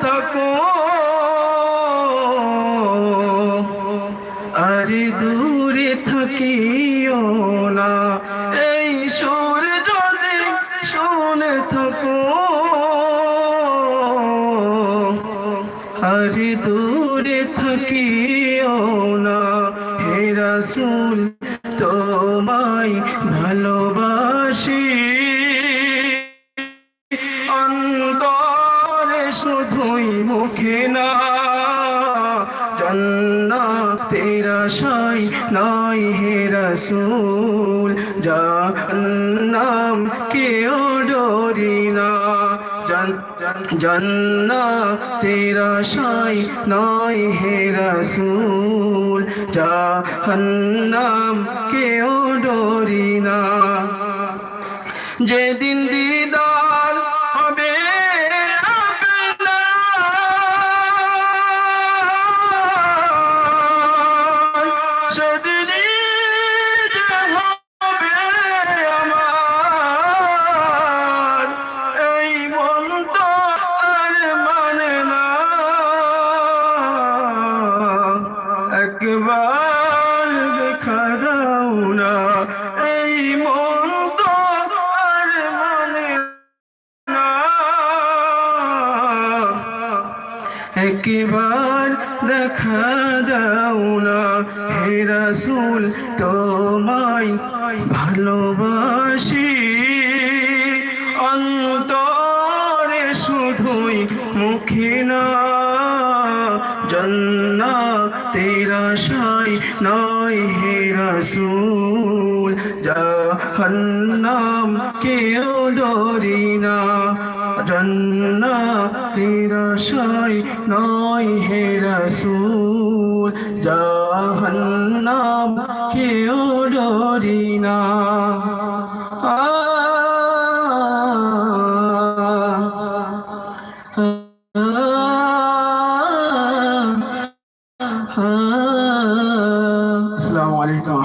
থাকো। আরে দূরে থাকিও না। এই সুর যদি শুনে থাকো। আরে দূরে থাকিও না। হে রাসূল, তোমায় ভালোবাসি। শুধুই মুখে না। জন্না তেরা সাই নাই হে রসুল। জান্নাম কেউ ডরি না। জন্না তেরা সাই নাই হে রসুল। জাহান্নাম কেউ ডরি না। যেদিন দিদার আপনার, হবে আমার এই মন তো আর মানে না। একবার দেখা দাও না এই মন তো আর মানে না। একবার দেখা দাও না। হে রাসূল, তোমায় ভালোবাসি। অন্তরে শুধুই মুখে না জন্না তেরা সাই নয় হে রাসূল। জাহান্নাম কেউ ডরি না। জন্না তেরা সাই নয় হে রাসূল জাহান্নাম কেউ ডরি না। আসসালামু আলাইকুম।